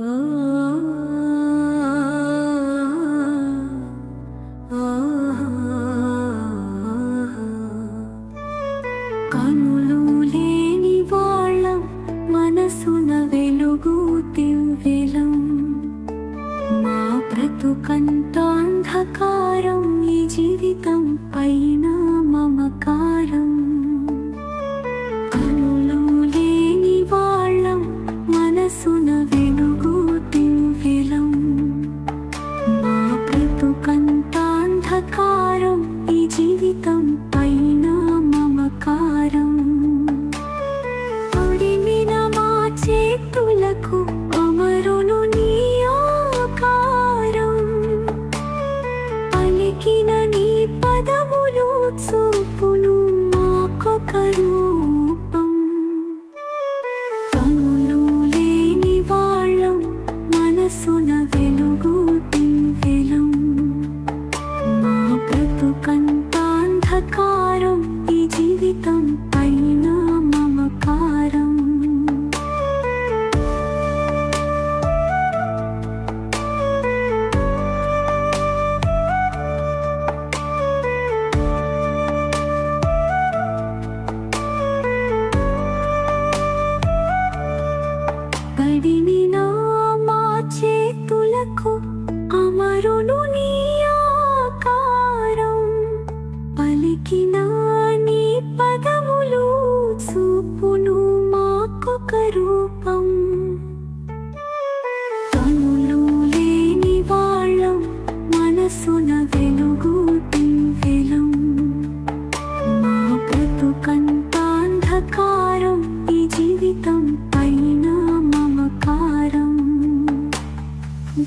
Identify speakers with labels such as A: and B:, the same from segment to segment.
A: కనులు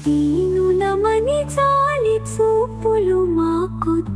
A: దీనులమని చాలి చూపులు మాకొద్దు.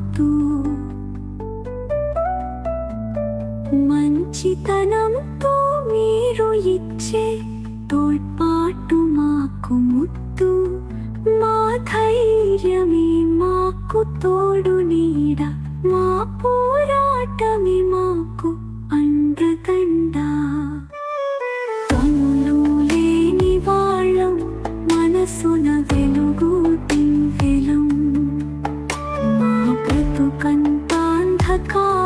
A: call.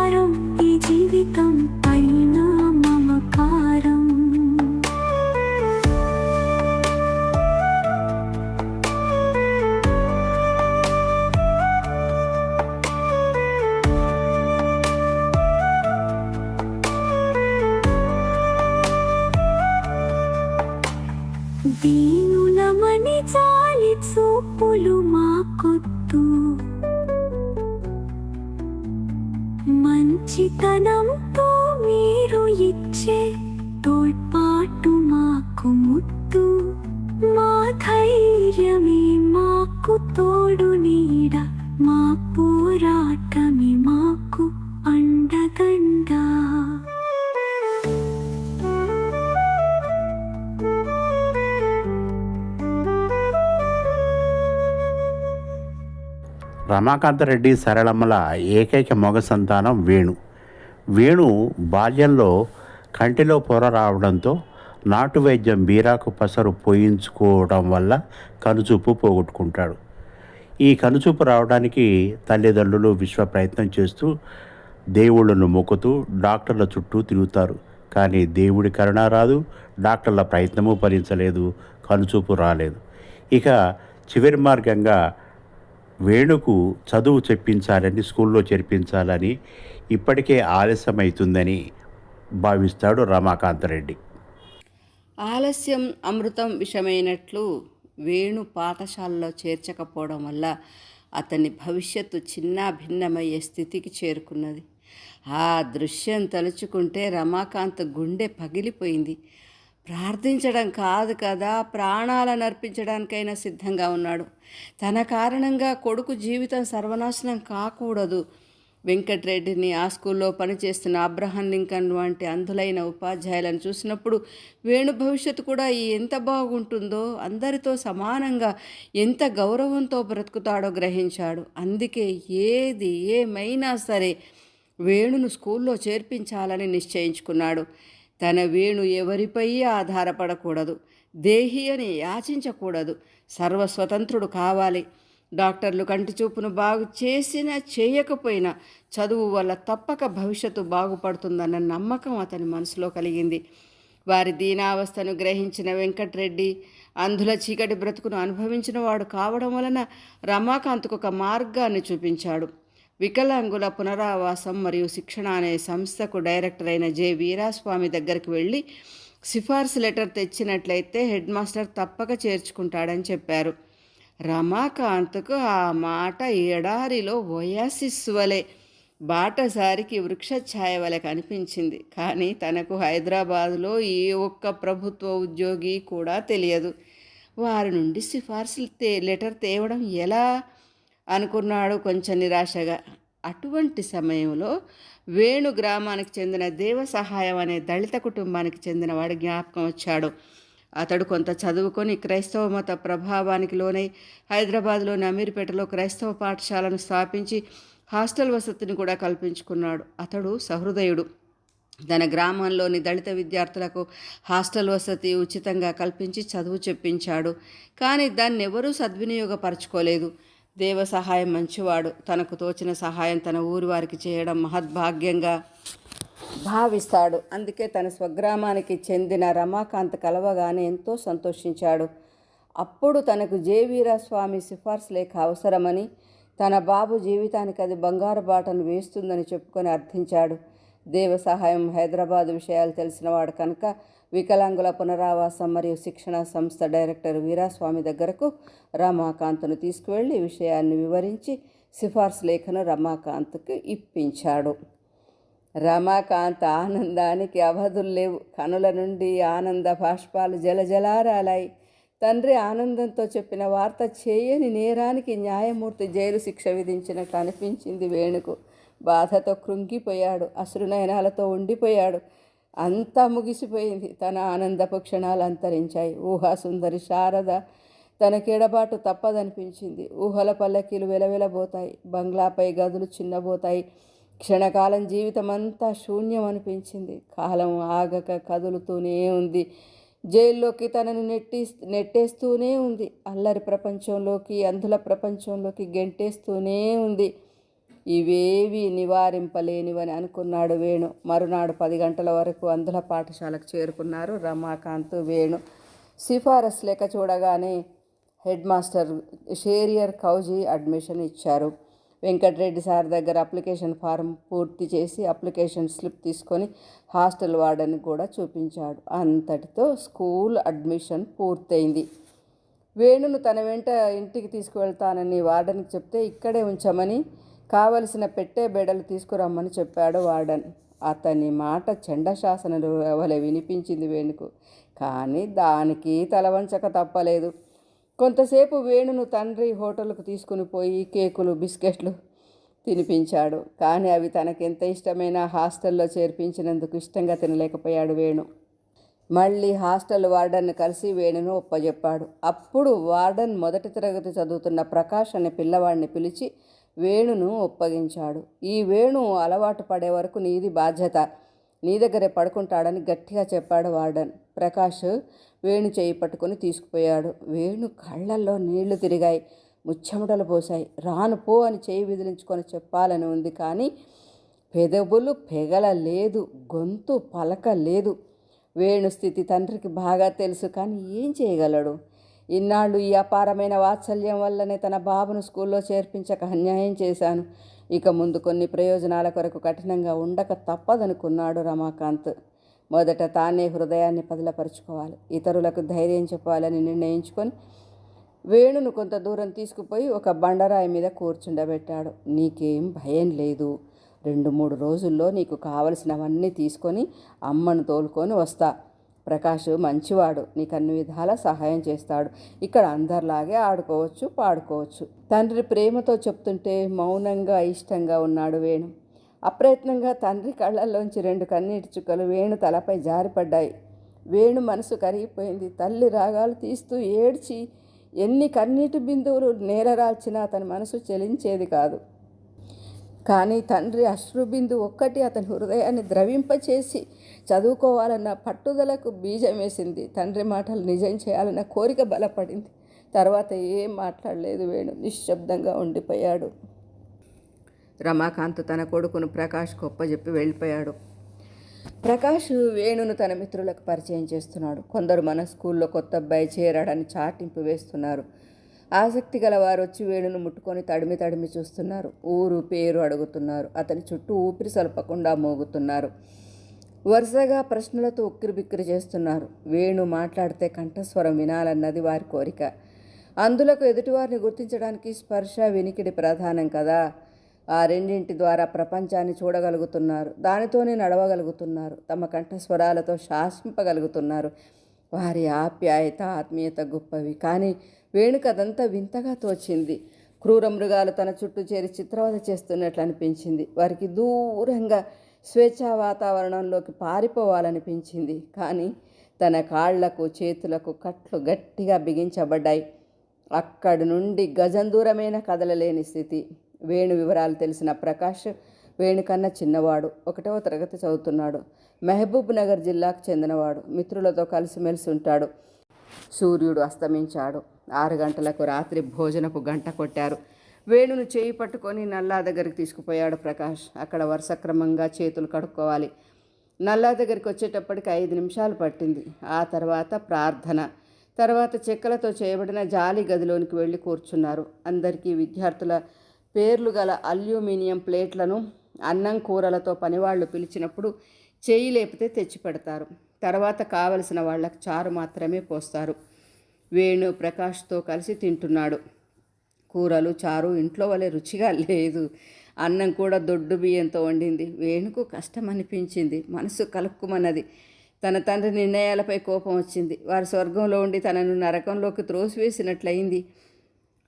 A: ధైర్యమే మాకు తోడు నీడ మా పోరాటమే మాకు అండదండా
B: రమాకాంతరెడ్డి సరళమ్మల ఏకైక మగ సంతానం వేణు. వేణు బాల్యంలో కంటిలో పొర రావడంతో నాటు వైద్యం బీరాకు పసరు పోయించుకోవడం వల్ల కనుచూపు పోగొట్టుకుంటాడు. ఈ కనుచూపు రావడానికి తల్లిదండ్రులు విశ్వ ప్రయత్నం చేస్తూ దేవుళ్ళను మొక్కుతూ డాక్టర్ల చుట్టూ తిరుగుతారు. కానీ దేవుడి కరుణ రాదు డాక్టర్ల ప్రయత్నము భరించలేదు కనుచూపు రాలేదు. ఇక చివరి మార్గంగా వేణుకు చదువు చెప్పించాలని స్కూల్లో చేర్పించాలని ఇప్పటికే ఆలస్యమవుతుందని భావిస్తాడు రమాకాంతరెడ్డి.
C: ఆలస్యం అమృతం విషమైనట్లు వేణు పాఠశాలలో చేర్చకపోవడం వల్ల అతని భవిష్యత్తు చిన్న భిన్నమయ్యే స్థితికి చేరుకున్నది. ఆ దృశ్యం తలుచుకుంటే రమాకాంత్ గుండె పగిలిపోయింది. ప్రార్థించడం కాదు కదా ప్రాణాలను అర్పించడానికైనా సిద్ధంగా ఉన్నాడు. తన కారణంగా కొడుకు జీవితం సర్వనాశనం కాకూడదు. వెంకట్రెడ్డిని ఆ స్కూల్లో పనిచేస్తున్న అబ్రహం లింకన్ వంటి అంధులైన ఉపాధ్యాయులను చూసినప్పుడు వేణు భవిష్యత్తు కూడా ఎంత బాగుంటుందో అందరితో సమానంగా ఎంత గౌరవంతో బ్రతుకుతాడో గ్రహించాడు. అందుకే ఏది ఏమైనా సరే వేణును స్కూల్లో చేర్పించాలని నిశ్చయించుకున్నాడు. తన వేణు ఎవరిపై ఆధారపడకూడదు దేహి అని యాచించకూడదు. సర్వస్వతంత్రుడు కావాలి. డాక్టర్లు కంటి చూపును బాగు చేసినా చేయకపోయినా చదువు వల్ల తప్పక భవిష్యత్తు బాగుపడుతుందన్న నమ్మకం అతని మనసులో కలిగింది. వారి దీనావస్థను గ్రహించిన వెంకట్రెడ్డి అంధుల చీకటి బ్రతుకును అనుభవించిన వాడు కావడం వలన రమాకాంత్కు ఒక మార్గాన్ని చూపించాడు. వికలాంగుల పునరావాసం మరియు శిక్షణ అనే సంస్థకు డైరెక్టర్ అయిన జె. వీరాస్వామి దగ్గరికి వెళ్ళి సిఫార్సు లెటర్ తెచ్చినట్లయితే హెడ్ మాస్టర్ తప్పక చేర్చుకుంటాడని చెప్పారు. రమాకాంత్కు ఆ మాట ఎడారిలో ఒయాసిస్ వలె బాటసారికి వృక్షఛాయ వలె కనిపించింది. కానీ తనకు హైదరాబాదులో ఏ ఒక్క ప్రభుత్వ ఉద్యోగి కూడా తెలియదు. వారి నుండి సిఫార్సులు తే లెటర్ తేవడం ఎలా? అనుకున్నాడు కొంచెం నిరాశగా. అటువంటి సమయంలో వేణు గ్రామానికి చెందిన దేవ సహాయం అనే దళిత కుటుంబానికి చెందిన వాడి జ్ఞాపకం వచ్చాడు. అతడు కొంత చదువుకొని క్రైస్తవ మత ప్రభావానికి లోనై హైదరాబాద్లోని అమీర్పేటలో క్రైస్తవ పాఠశాలను స్థాపించి హాస్టల్ వసతిని కూడా కల్పించుకున్నాడు. అతడు సహృదయుడు. తన గ్రామంలోని దళిత విద్యార్థులకు హాస్టల్ వసతి ఉచితంగా కల్పించి చదువు చెప్పించాడు. కానీ దాన్ని ఎవరూ సద్వినియోగపరచుకోలేదు. దేవ సహాయం మంచివాడు. తనకు తోచిన సహాయం తన ఊరి వారికి చేయడం మహద్భాగ్యంగా భావిస్తాడు. అందుకే తన స్వగ్రామానికి చెందిన రమాకాంత్ కలవగానే ఎంతో సంతోషించాడు. అప్పుడు తనకు జేవీరాస్వామి సిఫార్సు లేఖ అవసరమని తన బాబు జీవితానికి అది బంగారు బాటను వేస్తుందని చెప్పుకొని అర్థించాడు. దేవ సహాయం హైదరాబాద్ విషయాలు తెలిసినవాడు కనుక వికలాంగుల పునరావాసం మరియు శిక్షణ సంస్థ డైరెక్టర్ వీరాస్వామి దగ్గరకు రమాకాంత్ను తీసుకువెళ్ళి విషయాన్ని వివరించి సిఫార్సు లేఖను రమాకాంత్కి ఇప్పించాడు. రమాకాంత ఆనందానికి అవధులు లేవు. కనుల నుండి ఆనంద బాష్పాలు జలజలారాలాయి. తండ్రి ఆనందంతో చెప్పిన వార్త చేయని నేరానికి న్యాయమూర్తి జైలు శిక్ష విధించినట్టు అనిపించింది వేణుకు. బాధతో కృంగిపోయాడు. అశ్రునయనాలతో ఉండిపోయాడు. అంతా ముగిసిపోయింది. తన ఆనందపు క్షణాలు అంతరించాయి. ఊహాసుందరి శారద తనకెడబాటు తప్పదనిపించింది. ఊహల పల్లకీలు వెలవెలబోతాయి. బంగ్లాపై గదులు చిన్నబోతాయి. క్షణకాలం జీవితం అంతా శూన్యం అనిపించింది కాలం ఆగక కదులుతూనే ఉంది. జైల్లోకి తనను నెట్టి నెట్టేస్తూనే ఉంది. అల్లరి ప్రపంచంలోకి అంధుల ప్రపంచంలోకి గెంటేస్తూనే ఉంది. ఇవేవి నివారింపలేనివని అనుకున్నాడు వేణు. మరునాడు పది గంటల వరకు అంధుల పాఠశాలకు చేరుకున్నారు రమాకాంత్ వేణు. సిఫారసు లెక్క చూడగానే హెడ్ మాస్టర్ షేరియర్ కౌజీ అడ్మిషన్ ఇచ్చారు. వెంకటరెడ్డి సార్ దగ్గర అప్లికేషన్ ఫారం పూర్తి చేసి అప్లికేషన్ స్లిప్ తీసుకొని హాస్టల్ వార్డని కూడా చూపించాడు. అంతటితో స్కూల్ అడ్మిషన్ పూర్తయింది. వేణును తన వెంట ఇంటికి తీసుకువెళ్తానని వార్డెన్కి చెప్తే ఇక్కడే ఉంచమని కావలసిన పెట్టే బెడలు తీసుకురమ్మని చెప్పాడు వార్డెన్. అతని మాట చండశాసనలు వలె వినిపించింది వేణుకు. కానీ దానికి తలవంచక తప్పలేదు. కొంతసేపు వేణును తండ్రి హోటల్కు తీసుకుని పోయి కేకులు బిస్కెట్లు తినిపించాడు. కానీ అవి తనకెంత ఇష్టమైన హాస్టల్లో చేర్పించినందుకు ఇష్టంగా తినలేకపోయాడు వేణు. మళ్ళీ హాస్టల్ వార్డెన్ కలిసి వేణును ఒప్పజెప్పాడు. అప్పుడు వార్డన్ మొదటి తరగతి చదువుతున్న ప్రకాష్ అనే పిల్లవాడిని పిలిచి వేణును ఒప్పగించాడు. ఈ వేణు అలవాటు పడే వరకు నీది బాధ్యత. నీ దగ్గరే పడుకుంటాడని గట్టిగా చెప్పాడు వార్డన్. ప్రకాష్ వేణు చేయి పట్టుకొని తీసుకుపోయాడు. వేణు కళ్ళల్లో నీళ్ళు తిరిగాయి. ముచ్చెమటలు పోసాయి రాను పో అని చేయి విదిలించుకొని చెప్పాలని ఉంది కానీ పెదవులు పెగల లేదు గొంతు పలక లేదు వేణు స్థితి తండ్రికి బాగా తెలుసు కానీ ఏం చేయగలడు? ఇన్నాళ్ళు ఈ అపారమైన వాత్సల్యం వల్లనే తన బాబును స్కూల్లో చేర్పించక అన్యాయం చేశాను. ఇక ముందు కొన్ని ప్రయోజనాల కొరకు కఠినంగా ఉండక తప్పదనుకున్నాడు రమాకాంత్. మొదట తానే హృదయాన్ని పదిలపరుచుకోవాలి. ఇతరులకు ధైర్యం చెప్పాలని నిర్ణయించుకొని వేణును కొంత దూరం తీసుకుపోయి ఒక బండరాయి మీద కూర్చుండబెట్టాడు. నీకేం భయం లేదు. రెండు మూడు రోజుల్లో నీకు కావలసినవన్నీ తీసుకొని అమ్మను తోలుకొని వస్తా. ప్రకాష్ మంచివాడు. నీకు అన్ని విధాల సహాయం చేస్తాడు. ఇక్కడ అందరిలాగే ఆడుకోవచ్చు పాడుకోవచ్చు. తండ్రి ప్రేమతో చెప్తుంటే మౌనంగా ఇష్టంగా ఉన్నాడు వేణు. అప్రయత్నంగా తండ్రి కళ్ళల్లోంచి రెండు కన్నీటి చుక్కలు వేణు తలపై జారిపడ్డాయి. వేణు మనసు కరిగిపోయింది. తల్లి రాగాలు తీస్తూ ఏడ్చి ఎన్ని కన్నీటి బిందువులు నేలరాల్చినా అతని మనసు చెలించేది కాదు. కానీ తండ్రి అశ్రుబిందు ఒక్కటి అతని హృదయాన్ని ద్రవింపచేసి చదువుకోవాలన్న పట్టుదలకు బీజం వేసింది. తండ్రి మాటలు నిజం చేయాలన్న కోరిక బలపడింది. తర్వాత ఏం మాట్లాడలేదు వేణు. నిశ్శబ్దంగా ఉండిపోయాడు. రమాకాంత్ తన కొడుకును ప్రకాష్ చెప్పి వెళ్ళిపోయాడు. ప్రకాష్ వేణును తన మిత్రులకు పరిచయం చేస్తున్నాడు. కొందరు మన స్కూల్లో కొత్త అబ్బాయి చేరాడని చాటింపు వేస్తున్నారు. ఆసక్తి గల వారు వచ్చి వేణును ముట్టుకొని తడిమి తడిమి చూస్తున్నారు. ఊరు పేరు అడుగుతున్నారు. అతని చుట్టూ ఊపిరి సలపకుండా మోగుతున్నారు. వరుసగా ప్రశ్నలతో ఉక్కిరిబిక్కిరి చేస్తున్నారు. వేణు మాట్లాడితే కంఠస్వరం వినాలన్నది వారి కోరిక. అందులకు ఎదుటివారిని గుర్తించడానికి స్పర్శ వినికిడి ప్రధానం కదా. ఆ రెండింటి ద్వారా ప్రపంచాన్ని చూడగలుగుతున్నారు దానితోనే నడవగలుగుతున్నారు తమ కంఠస్వరాలతో శాసింపగలుగుతున్నారు. వారి ఆప్యాయత ఆత్మీయత గొప్పవి. కానీ వేణుకదంతా వింతగా తోచింది. క్రూర మృగాలు తన చుట్టూ చేరి చిత్రవద చేస్తున్నట్లు అనిపించింది. వారికి దూరంగా స్వేచ్ఛా వాతావరణంలోకి పారిపోవాలనిపించింది. కానీ తన కాళ్ళకు చేతులకు కట్లు గట్టిగా బిగించబడ్డాయి. అక్కడి నుండి గజం దూరమైన కదలలేని స్థితి. వేణు వివరాలు తెలిసిన ప్రకాష్ వేణు కన్నా చిన్నవాడు ఒకటవ తరగతి చదువుతున్నాడు. మహబూబ్ నగర్ జిల్లాకు చెందినవాడు మిత్రులతో కలిసిమెలిసి ఉంటాడు. సూర్యుడు అస్తమించాడు. ఆరు గంటలకు రాత్రి భోజనపు గంట కొట్టారు. వేణును చేయి పట్టుకొని నల్లా దగ్గరికి తీసుకుపోయాడు ప్రకాష్. అక్కడ వరుస క్రమంగా చేతులు కడుక్కోవాలి. నల్లా దగ్గరికి వచ్చేటప్పటికి ఐదు నిమిషాలు పట్టింది. ఆ తర్వాత ప్రార్థన. తర్వాత చెక్కలతో చేయబడిన జాలి గదిలోనికి వెళ్ళి కూర్చున్నారు. అందరికీ విద్యార్థుల పేర్లు గల అల్యూమినియం ప్లేట్లను అన్నం కూరలతో పనివాళ్ళు పిలిచినప్పుడు చేయి లేపితే తెచ్చి పెడతారు తర్వాత కావలసిన వాళ్ళకి చారు మాత్రమే పోస్తారు. వేణు ప్రకాష్తో కలిసి తింటున్నాడు. కూరలు చారు ఇంట్లో వలె రుచిగా లేదు. అన్నం కూడా దొడ్డు బియ్యంతో వండింది. వేణుకు కష్టం అనిపించింది మనసు కలుక్కుమన్నది. తన తండ్రి నిర్ణయాలపై కోపం వచ్చింది. వారి స్వర్గంలో ఉండి తనను నరకంలోకి త్రోసివేసినట్లయింది.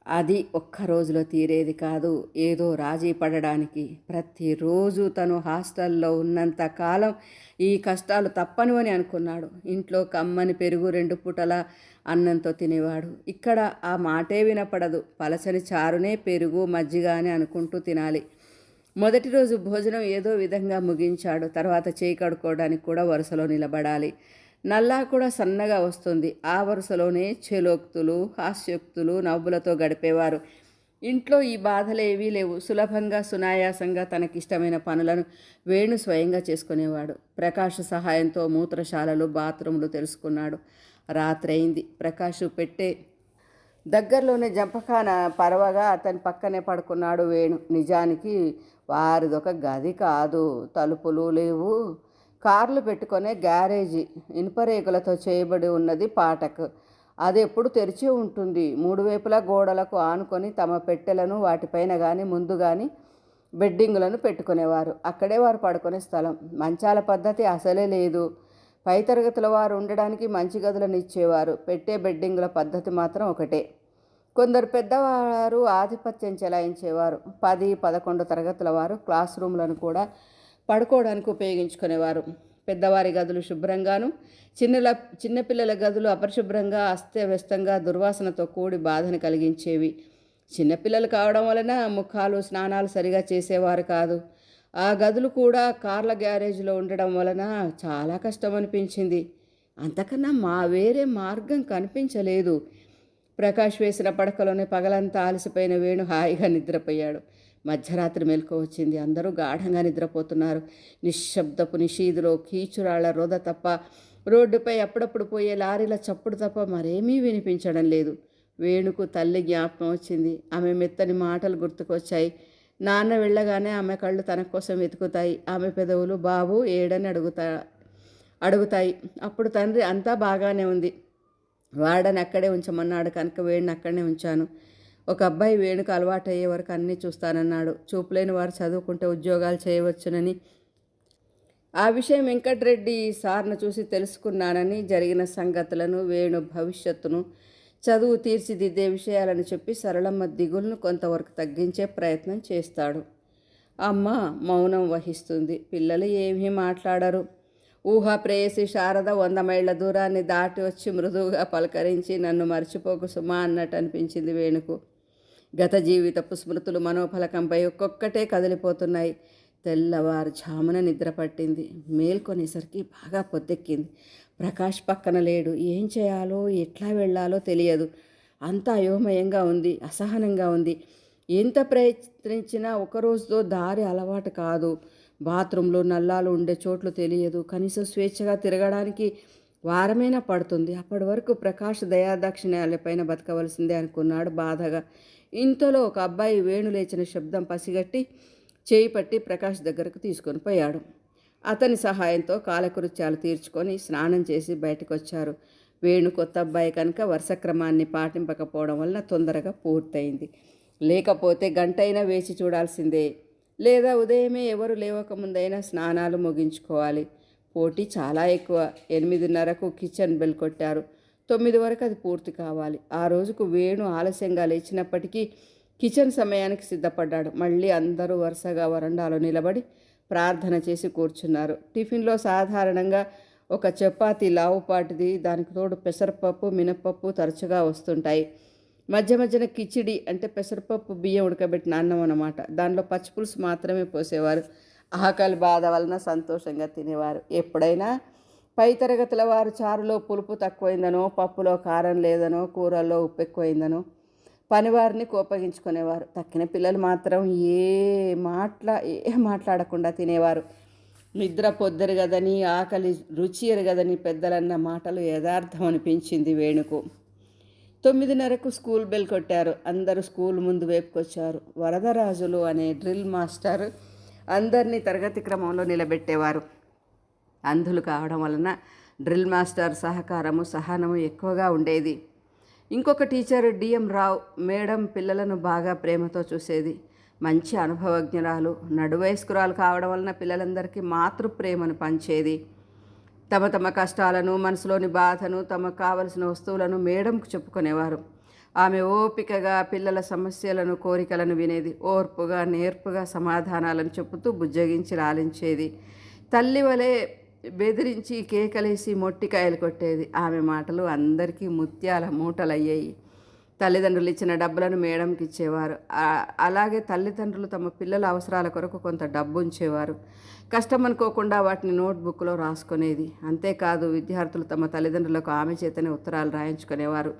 C: అది ఒక్క రోజులో తీరేది కాదు. ఏదో రాజీ పడడానికి ప్రతిరోజు తను హాస్టల్లో ఉన్నంత కాలం ఈ కష్టాలు తప్పను అని అనుకున్నాడు. ఇంట్లో కమ్మని పెరుగు రెండు పూటల అన్నంతో తినేవాడు. ఇక్కడ ఆ మాటే వినపడదు. పలచని చారునే పెరుగు మజ్జిగ అని అనుకుంటూ తినాలి. మొదటి రోజు భోజనం ఏదో విధంగా ముగించాడు. తర్వాత చేయి కడుక్కోవడానికి కూడా వరుసలో నిలబడాలి. నల్లా కూడా సన్నగా వస్తుంది. ఆ వరుసలోనే చెలోక్తులు హాస్యోక్తులు నవ్వులతో గడిపేవారు. ఇంట్లో ఈ బాధలేవీ లేవు. సులభంగా సునాయాసంగా తనకిష్టమైన పనులను వేణు స్వయంగా చేసుకునేవాడు. ప్రకాష్ సహాయంతో మూత్రశాలలు బాత్రూములు తెలుసుకున్నాడు రాత్రైంది ప్రకాష్ పెట్టే దగ్గరలోనే జంపఖాన పరవగా అతని పక్కనే పడుకున్నాడు వేణు. నిజానికి వారిదొక గది కాదు. తలుపులు లేవు. కార్లు పెట్టుకునే గ్యారేజీ ఇనుపరేకులతో చేయబడి ఉన్నది పాటక్. అది ఎప్పుడు తెరిచి ఉంటుంది. మూడు వైపులా గోడలకు ఆనుకొని తమ పెట్టెలను వాటిపైన కానీ ముందు కానీ బెడ్డింగులను పెట్టుకునేవారు. అక్కడే వారు పడుకునే స్థలం. మంచాల పద్ధతి అసలే లేదు. పై తరగతుల వారు ఉండడానికి మంచి గదులను ఇచ్చేవారు. పెట్టే బెడ్డింగుల పద్ధతి మాత్రం ఒకటే. కొందరు పెద్దవారు ఆధిపత్యం చెలాయించేవారు. పది పదకొండు తరగతుల వారు క్లాస్ రూమ్లను కూడా పడుకోవడానికి ఉపయోగించుకునేవారు. పెద్దవారి గదులు శుభ్రంగాను చిన్నల చిన్నపిల్లల గదులు అపరిశుభ్రంగా అస్తవ్యస్తంగా దుర్వాసనతో కూడి బాధను కలిగించేవి. చిన్నపిల్లలు కావడం వలన ముఖాలు స్నానాలు సరిగా చేసేవారు కాదు. ఆ గదులు కూడా కార్ల గ్యారేజ్లో ఉండడం వలన చాలా కష్టం అనిపించింది అంతకన్నా మా వేరే మార్గం కనిపించలేదు. ప్రకాష్ వేసిన పడకలోనే పగలంతా ఆలసిపోయిన వేణు హాయిగా నిద్రపోయాడు. మధ్యరాత్రి మెలకు వచ్చింది అందరూ గాఢంగా నిద్రపోతున్నారు. నిశ్శబ్దపు నిషీదులో కీచురాళ్ళ రోద తప్ప రోడ్డుపై అప్పుడప్పుడు పోయే లారీల చప్పుడు తప్ప మరేమీ వినిపించడం లేదు. వేణుకు తల్లి జ్ఞాపకం వచ్చింది. ఆమె మెత్తని మాటలు గుర్తుకొచ్చాయి. నాన్న వెళ్ళగానే ఆమె కళ్ళు తన కోసం వెతుకుతాయి. ఆమె పెదవులు బాబు ఏడని అడుగుతా అడుగుతాయి. అప్పుడు తండ్రి అంతా బాగానే ఉంది. వాడని అక్కడే ఉంచమన్నాడు. కనుక వేడిని అక్కడనే ఉంచాను. ఒక అబ్బాయి వేణుకు అలవాటు అయ్యే వరకు అన్నీ చూస్తానన్నాడు. చూపులేని వారు చదువుకుంటే ఉద్యోగాలు చేయవచ్చునని. ఆ విషయం వెంకటరెడ్డి సార్ను చూసి తెలుసుకున్నానని జరిగిన సంగతులను వేణు భవిష్యత్తును చదువు తీర్చిదిద్దే విషయాలను చెప్పి సరళమ్మ దిగులను కొంతవరకు తగ్గించే ప్రయత్నం చేస్తాడు. అమ్మ మౌనం వహిస్తుంది. పిల్లలు ఏమీ మాట్లాడరు. ఊహా ప్రేయసి శారద వంద మైళ్ళ దూరాన్ని దాటి వచ్చి మృదువుగా పలకరించి నన్ను మర్చిపోకు సుమా అన్నట్టు అనిపించింది వేణుకు. గత జీవితపు స్మృతులు మనోఫలకంపై ఒక్కొక్కటే కదిలిపోతున్నాయి. తెల్లవారుఝామున నిద్ర పట్టింది. మేల్కొనేసరికి బాగా పొద్దెక్కింది. ప్రకాష్ పక్కన లేడు. ఏం చేయాలో ఎట్లా వెళ్ళాలో తెలియదు. అంతా అయోమయంగా ఉంది అసహనంగా ఉంది. ఎంత ప్రయత్నించినా ఒక రోజుతో దారి అలవాటు కాదు. బాత్రూంలో నల్లాలు ఉండే చోట్లు తెలియదు. కనీసం స్వేచ్ఛగా తిరగడానికి వారమైనా పడుతుంది. అప్పటి వరకు ప్రకాష్ దయాదాక్షిణ్యాలపైన బతకవలసిందే అనుకున్నాడు బాధగా. ఇంతలో ఒక అబ్బాయి వేణు లేచిన శబ్దం పసిగట్టి చేయి పట్టి ప్రకాష్ దగ్గరకు తీసుకొని పోయాడు. అతని సహాయంతో కాలకృత్యాలు తీర్చుకొని స్నానం చేసి బయటకు వచ్చారు వేణు కొత్త అబ్బాయి కనుక వరుస క్రమాన్ని పాటింపకపోవడం వలన తొందరగా పూర్తయింది. లేకపోతే గంటైనా వేచి చూడాల్సిందే. లేదా ఉదయమే ఎవరు లేవకముందైనా స్నానాలు ముగించుకోవాలి. పోటీ చాలా ఎక్కువ. ఎనిమిదిన్నరకు కిచెన్ బెల్ కొట్టారు. తొమ్మిది వరకు అది పూర్తి కావాలి. ఆ రోజుకు వేణు ఆలస్యంగా లేచినప్పటికీ కిచెన్ సమయానికి సిద్ధపడ్డాడు. మళ్ళీ అందరూ వరుసగా వరండాలో నిలబడి ప్రార్థన చేసి కూర్చున్నారు. టిఫిన్లో సాధారణంగా ఒక చపాతి లావుపాటిది దానికి తోడు పెసరపప్పు మినపప్పు తరచుగా వస్తుంటాయి. మధ్య మధ్యన కిచిడి అంటే పెసరపప్పు బియ్యం ఉడకబెట్టిన అన్నం అన్నమాట. దానిలో పచ్చిపులుసు మాత్రమే పోసేవారు. ఆకలి బాధ వలన సంతోషంగా తినేవారు. ఎప్పుడైనా పై తరగతుల వారు చారులో పులుపు తక్కువైందనో పప్పులో కారం లేదనో కూరల్లో ఉప్పు ఎక్కువైందనో పనివారిని కోపగించుకునేవారు. తక్కిన పిల్లలు మాత్రం ఏ మాట్లా ఏ మాట్లాడకుండా తినేవారు. నిద్ర పొద్దరు కదని ఆకలి రుచి ఎరగదని పెద్దలన్న మాటలు యథార్థం అనిపించింది వేణుకు. తొమ్మిదిన్నరకు స్కూల్ బెల్ కొట్టారు. అందరూ స్కూల్ ముందు వేపుకొచ్చారు. వరదరాజులు అనే డ్రిల్ మాస్టర్ అందరినీ తరగతి క్రమంలో నిలబెట్టేవారు. అంధులు కావడం వలన డ్రిల్ మాస్టర్ సహకారము సహనము ఎక్కువగా ఉండేది. ఇంకొక టీచర్ డిఎం రావు మేడం పిల్లలను బాగా ప్రేమతో చూసేది. మంచి అనుభవజ్ఞురాలు నడువయస్కురాలు కావడం వలన పిల్లలందరికీ మాతృ ప్రేమను పంచేది. తమ తమ కష్టాలను మనసులోని బాధను తమకు కావలసిన వస్తువులను మేడంకు చెప్పుకునేవారు. ఆమె ఓపికగా పిల్లల సమస్యలను కోరికలను వినేది. ఓర్పుగా నేర్పుగా సమాధానాలను చెబుతూ బుజ్జగించి లాలించేది. తల్లి వలె బెదిరించి కేకలేసి మొట్టికాయలు కొట్టేది. ఆమె మాటలు అందరికీ ముత్యాల మూటలయ్యాయి. తల్లిదండ్రులు ఇచ్చిన డబ్బులను మేడంకి ఇచ్చేవారు. అలాగే తల్లిదండ్రులు తమ పిల్లల అవసరాల కొరకు కొంత డబ్బు ఉంచేవారు. కష్టం అనుకోకుండా వాటిని నోట్బుక్లో రాసుకునేది. అంతేకాదు విద్యార్థులు తమ తల్లిదండ్రులకు ఆమె చేతనే ఉత్తరాలు రాయించుకునేవారు.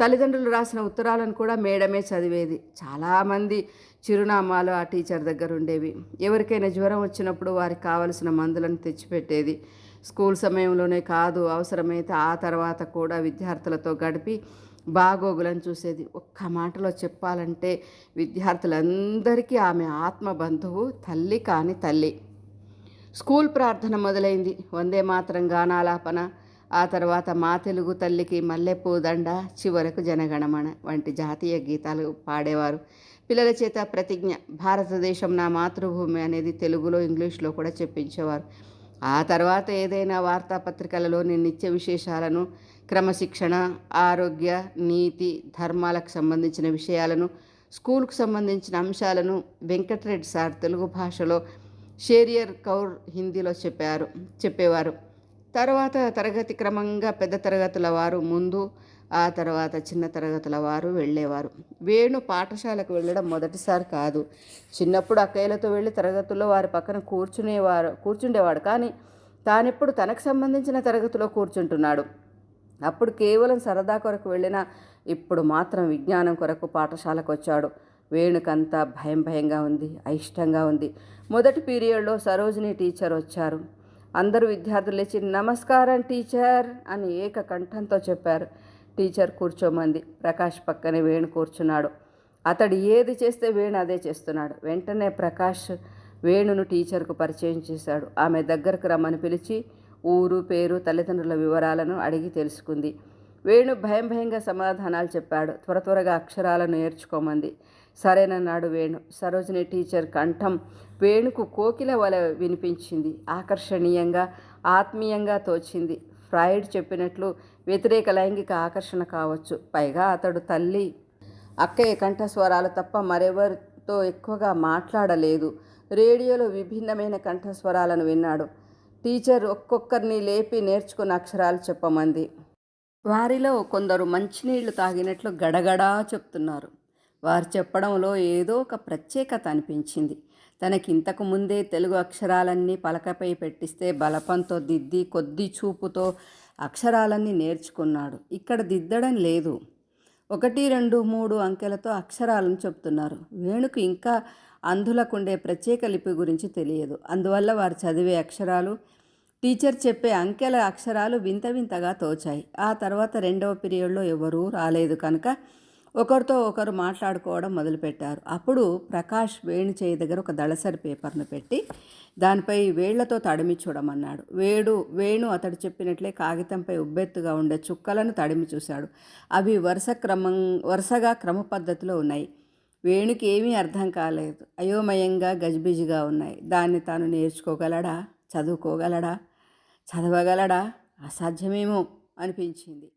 C: తల్లిదండ్రులు రాసిన ఉత్తరాలను కూడా మేడమే చదివేది. చాలామంది చిరునామాలు ఆ టీచర్ దగ్గర ఉండేవి. ఎవరికైనా జ్వరం వచ్చినప్పుడు వారికి కావలసిన మందులను తెచ్చిపెట్టేది. స్కూల్ సమయంలోనే కాదు అవసరమైతే ఆ తర్వాత కూడా విద్యార్థులతో గడిపి బాగోగులను చూసేది. ఒక్క మాటలో చెప్పాలంటే విద్యార్థులందరికీ ఆమె ఆత్మ బంధువు తల్లి కాని తల్లి. స్కూల్ ప్రార్థన మొదలైంది. వందే మాత్రం గానాలాపన. ఆ తర్వాత మా తెలుగు తల్లికి మల్లెపూ దండ చివరకు జనగణమన వంటి జాతీయ గీతాలు పాడేవారు. పిల్లల చేత ప్రతిజ్ఞ భారతదేశం నా మాతృభూమి అనేది తెలుగులో ఇంగ్లీష్లో కూడా చెప్పించేవారు. ఆ తర్వాత ఏదైనా వార్తాపత్రికలలోని నిత్య విశేషాలను క్రమశిక్షణ ఆరోగ్య నీతి ధర్మాలకు సంబంధించిన విషయాలను స్కూల్కు సంబంధించిన అంశాలను వెంకటరెడ్డి సార్ తెలుగు భాషలో షేరియర్ కౌర్ హిందీలో చెప్పారు చెప్పేవారు. తర్వాత తరగతి క్రమంగా పెద్ద తరగతుల వారు ముందు ఆ తర్వాత చిన్న తరగతుల వారు వెళ్ళేవారు. వేణు పాఠశాలకు వెళ్ళడం మొదటిసారి కాదు. చిన్నప్పుడు అక్కయ్యలతో వెళ్ళి తరగతుల్లో వారి పక్కన కూర్చునేవారు కూర్చుండేవాడు. కానీ తానెప్పుడు తనకు సంబంధించిన తరగతిలో కూర్చుంటున్నాడు. అప్పుడు కేవలం సరదా కొరకు వెళ్ళిన ఇప్పుడు మాత్రం విజ్ఞానం కొరకు పాఠశాలకు వచ్చాడు. వేణుకంతా భయం భయంగా ఉంది అయిష్టంగా ఉంది. మొదటి పీరియడ్లో సరోజిని టీచర్ వచ్చారు. అందరూ విద్యార్థులు లేచి నమస్కారం టీచర్ అని ఏకకంఠంతో చెప్పారు. టీచర్ కూర్చోమంది. ప్రకాష్ పక్కనే వేణు కూర్చున్నాడు. అతడు ఏది చేస్తే వేణు అదే చేస్తున్నాడు. వెంటనే ప్రకాష్ వేణును టీచర్కు పరిచయం చేశాడు. ఆమె దగ్గరకు రమ్మని పిలిచి ఊరు పేరు తల్లిదండ్రుల వివరాలను అడిగి తెలుసుకుంది. వేణు భయం భయంగా సమాధానాలు చెప్పాడు. త్వర త్వరగా అక్షరాలను నేర్చుకోమంది. సరేనన్నాడు వేణు. సరోజిని టీచర్ కంఠం వేణుకు కోకిల వల వినిపించింది. ఆకర్షణీయంగా ఆత్మీయంగా తోచింది. ఫ్రాయిడ్ చెప్పినట్లు వ్యతిరేక లైంగిక ఆకర్షణ కావచ్చు. పైగా అతడు తల్లి అక్కయ్య కంఠస్వరాలు తప్ప మరెవరితో ఎక్కువగా మాట్లాడలేదు. రేడియోలో విభిన్నమైన కంఠస్వరాలను విన్నాడు. టీచర్ ఒక్కొక్కరిని లేపి నేర్చుకున్న అక్షరాలు చెప్పమంది. వారిలో కొందరు మంచినీళ్ళు తాగినట్లు గడగడా చెప్తున్నారు. వారు చెప్పడంలో ఏదో ఒక ప్రత్యేకత అనిపించింది. తనకి ఇంతకు ముందే తెలుగు అక్షరాలన్నీ పలకపై పెట్టిస్తే బలపంతో దిద్ది కొద్ది చూపుతో అక్షరాలన్నీ నేర్చుకున్నాడు. ఇక్కడ దిద్దడం లేదు. ఒకటి రెండు మూడు అంకెలతో అక్షరాలను చెప్తున్నారు. వేణుకు ఇంకా అంధులకుండే ప్రత్యేక లిపి గురించి తెలియదు. అందువల్ల వారు చదివే అక్షరాలు టీచర్ చెప్పే అంకెల అక్షరాలు వింత వింతగా తోచాయి. ఆ తర్వాత రెండవ పీరియడ్లో ఎవరూ రాలేదు కనుక ఒకరితో ఒకరు మాట్లాడుకోవడం మొదలుపెట్టారు. అప్పుడు ప్రకాష్ వేణు చేయి దగ్గర ఒక దళసరి పేపర్ను పెట్టి దానిపై వేళ్ళతో తడిమి చూడమన్నాడు. వేడు వేణు అతడు చెప్పినట్లే కాగితంపై ఉబ్బెత్తుగా ఉండే చుక్కలను తడిమి చూశాడు. అవి వరుస క్రమం వరుసగా క్రమ పద్ధతిలో ఉన్నాయి. వేణుకి ఏమీ అర్థం కాలేదు. అయోమయంగా గజిబిజిగా ఉన్నాయి. దాన్ని తాను నేర్చుకోగలడా? చదువుకోగలడా? చదవగలడా? అసాధ్యమేమో అనిపించింది.